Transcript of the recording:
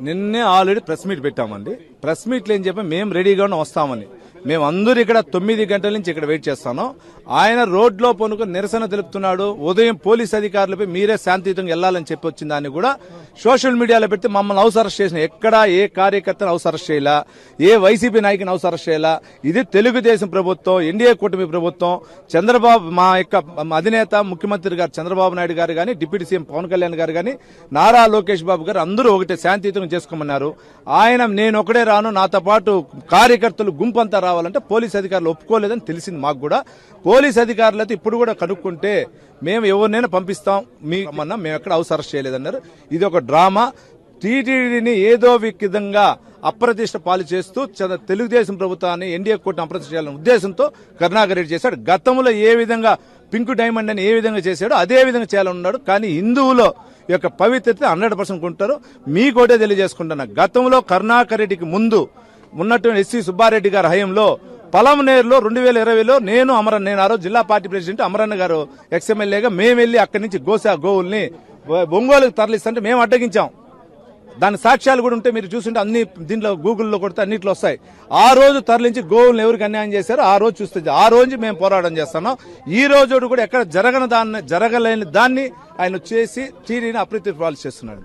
నిన్నే already press meet పెట్టామండి. Press మీట్లు ఏం చెప్పి? మేము రెడీగా వస్తామని. మేము అందరూ ఇక్కడ తొమ్మిది గంటల నుంచి ఇక్కడ వెయిట్ చేస్తాను. ఆయన రోడ్లో పొనుకొని నిరసన తెలుపుతున్నాడు. ఉదయం పోలీస్ అధికారులపై మీరే శాంతియుతంగా వెళ్ళాలని చెప్పి వచ్చిన దాన్ని కూడా సోషల్ మీడియాలో పెట్టి మమ్మల్ని హౌస్ అరెస్ట్ చేసిన ఎక్కడ ఏ కార్యకర్తను హౌస్ అరెస్ట్ చేయాలా ఏ వైసీపీ నాయకుని హౌస్ అరెస్ట్ చేయాలా. ఇది తెలుగుదేశం ప్రభుత్వం ఎన్డీఏ కూటమి ప్రభుత్వం. చంద్రబాబు మా యొక్క అధినేత ముఖ్యమంత్రి గారు చంద్రబాబు నాయుడు గారు కానీ డిప్యూటీ సీఎం పవన్ కళ్యాణ్ గారు కానీ నారా లోకేష్ బాబు గారు అందరూ ఒకటే శాంతియుతంగా చేసుకోమన్నారు. ఆయన నేను ఒకడే రాను నాతో పాటు కార్యకర్తలు గుంపంతా రావాలంటే పోలీస్ అధికారులు ఒప్పుకోలేదని తెలిసింది మాకు కూడా. పోలీస్ అధికారులతో ఇప్పుడు కూడా కనుక్కుంటే మేము ఎవరినైనా పంపిస్తాం మీ అన్నా మేము ఎక్కడ హౌస్ అరెస్ట్ చేయలేదన్నారు. ఇది ఒక డ్రామా. టీటీడీని ఏదో విధంగా అప్రతిష్ట పాలు చేస్తూ తెలుగుదేశం ప్రభుత్వాన్ని ఎన్డీఏ కూటమి అప్రతిష్ట చేయాలనే ఉద్దేశంతో కరుణాకర్ రెడ్డి చేశాడు. గతంలో ఏ విధంగా పింక్ డైమండ్ అని ఏ విధంగా చేశాడో అదే విధంగా చేయాలని ఉన్నాడు కానీ హిందువులో యొక్క పవిత్రత హండ్రెడ్ పర్సెంట్ కొంటారు. మీకోటే తెలియజేసుకుంటున్నా. గతంలో కరుణాకర్ రెడ్డికి ముందు ఉన్నటువంటి ఎస్సీ సుబ్బారెడ్డి గారి హయంలో పలమనేరులో రెండు వేల ఇరవైలో నేను అమరన్ నేను ఆ రోజు జిల్లా పార్టీ ప్రెసిడెంట్ అమరన్న గారు ఎక్స్ఎమ్మెల్యేగా మేము వెళ్ళి అక్కడి నుంచి గోసా గోవుల్ని ఒంగోలుకు తరలిస్తుంటే మేము అడ్డగించాం. దాని సాక్ష్యాలు కూడా ఉంటే మీరు చూసుంటే అన్ని దీంట్లో గూగుల్లో కొడితే అన్నిట్లో వస్తాయి. ఆ రోజు తరలించి గోవులను ఎవరికి అన్యాయం చేశారో ఆ రోజు చూస్తే ఆ రోజు మేము పోరాటం చేస్తున్నాం. ఈ రోజు కూడా ఎక్కడ జరగని దాన్ని జరగలేని దాన్ని ఆయన చేసి టీడీని అప్రీతి పాలు చేస్తున్నాడు.